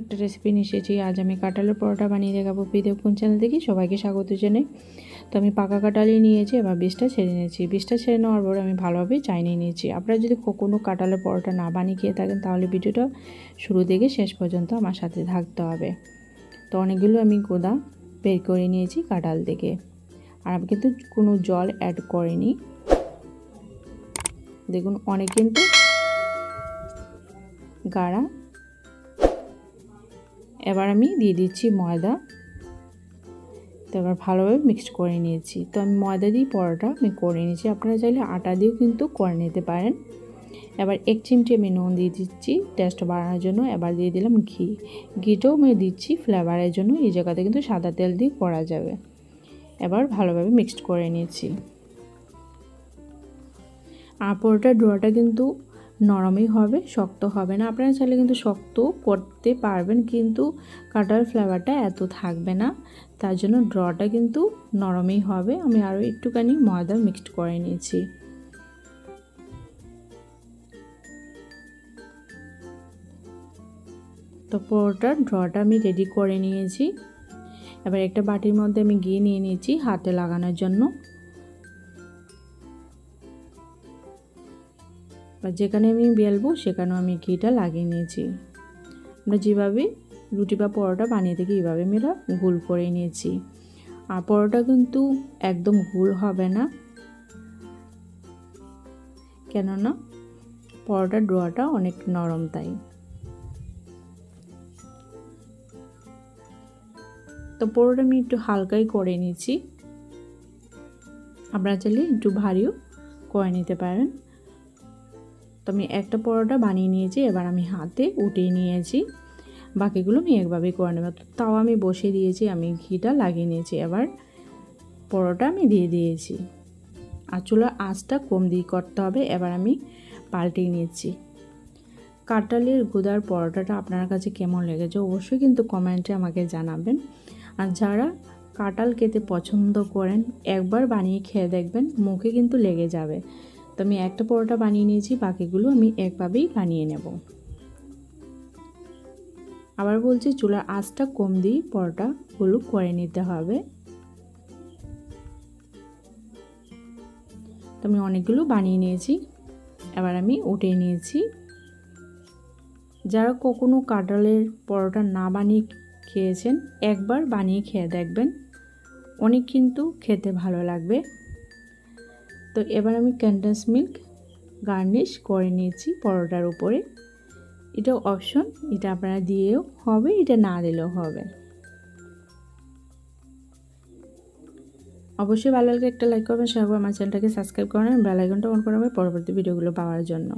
একটা রেসিপি নিয়ে এসেছি আজ আমি কাঁঠালের পরোটা বানিয়ে দেখাবো। পিদেব কোন চ্যানেল থেকে সবাইকে স্বাগত জানাই। তো আমি পাকা কাঁঠালই নিয়েছি, এবার বীজটা ছেড়ে নিয়েছি। বীজটা ছেড়ে নেওয়ার পরে আমি ভালোভাবে চাইনিয়ে নিয়েছি। আপনারা যদি কোনো কাঁঠালের পরোটা না বানিয়ে খেয়ে থাকেন, তাহলে ভিডিওটা শুরু থেকে শেষ পর্যন্ত আমার সাথে থাকতে হবে। তো অনেকগুলো আমি গোদা বের করে নিয়েছি কাঁঠাল থেকে। আর আমি কিন্তু কোনো জল অ্যাড করিনি। দেখুন, অনেক কিন্তু গাঢ়া এবার আমি দিয়ে দিচ্ছি ময়দা। তো এবার ভালোভাবে মিক্সড করে নিয়েছি। তো আমি ময়দা দিয়ে পরোটা আমি করে নিয়েছি। আপনারা চাইলে আটা দিয়েও কিন্তু করে নিতে পারেন। এবার এক চিমটি আমি নুন দিয়ে দিচ্ছি টেস্ট বাড়ানোর জন্য। এবার দিয়ে দিলাম ঘি। ঘিটাও আমি দিচ্ছি ফ্লেভারের জন্য। এই জায়গাতে কিন্তু সাদা তেল দিয়ে করা যাবে। এবার ভালোভাবে মিক্সড করে নিয়েছি। আর পরোটার ডোয়াটা কিন্তু নরমই হবে, শক্ত হবে না। আপনারা চাইলে কিন্তু শক্ত করতে পারবেন, কিন্তু কাটার ফ্লেভারটা এত থাকবে না। তার জন্য ড্রটা কিন্তু নরমই হবে। আমি আরও একটুখানি ময়দা মিক্সড করে নিয়েছি। তো পরোটার ড্রটা আমি রেডি করে নিয়েছি। এবার একটা বাটির মধ্যে আমি ঘি নিয়ে নিয়েছি হাতে লাগানোর জন্য। বা যেখানে আমি বেলবো, সেখানেও আমি ঘিটা লাগিয়ে নিয়েছি। আমরা যেভাবে রুটি বা পরোটা বানিয়ে থাকি, এইভাবে আমি এটা গোল করে নিয়েছি। আর পরোটা কিন্তু একদম গোল হবে না। কেননা পরোটার ডোয়াটা অনেক নরম তাই। তো পরোটা আমি একটু হালকাই করে নিয়েছি। আপনারা চাইলে একটু ভারীও করে নিতে পারেন। তো আমি একটা পরোটা বানিয়ে নিয়েছি, এবার আমি হাতে উঠিয়ে নিয়েছি। বাকিগুলো আমি একভাবেই করে নেব। তাও আমি বসিয়ে দিয়েছি, আমি ঘিটা লাগিয়ে নিয়েছি। এবার পরোটা আমি দিয়ে দিয়েছি। আর চুলার আঁচটা কম দিয়ে করতে হবে, এবার আমি পাল্টিয়ে নিয়েছি। কাটালির গুদার পরোটাটা আপনার কাছে কেমন লেগেছে অবশ্যই কিন্তু কমেন্টে আমাকে জানাবেন। আর যারা কাঁঠাল খেতে পছন্দ করেন, একবার বানিয়ে খেয়ে দেখবেন, মুখে কিন্তু লেগে যাবে। তো আমি একটা পরোটা বানিয়ে নিয়েছি, বাকিগুলো আমি একভাবেই বানিয়ে নেব। আবার বলছি চুলার আঁচটা কম দিয়ে পরোটাগুলো করে নিতে হবে। তো আমি অনেকগুলো বানিয়ে নিয়েছি। এবার আমি উঠে নিয়েছি। যারা কখনো কাঁঠালের পরোটা না বানিয়ে খেয়েছেন, একবার বানিয়ে খেয়ে দেখবেন। অনেক কিন্তু খেতে ভালো লাগবে। তো এবার আমি ক্যান্ডাস মিল্ক গার্নিশ করে নিয়েছি পরোটার উপরে। এটা অপশন এটা আপনারা দিয়েও হবে, এটা না দিলেও হবে। অবশ্যই ভালো লাগলে একটা লাইক করবেন সবাই আমার চ্যানেলটাকে সাবস্ক্রাইব করেন বেল আইকনটা অন করবেন পরবর্তী ভিডিওগুলো পাওয়ার জন্য।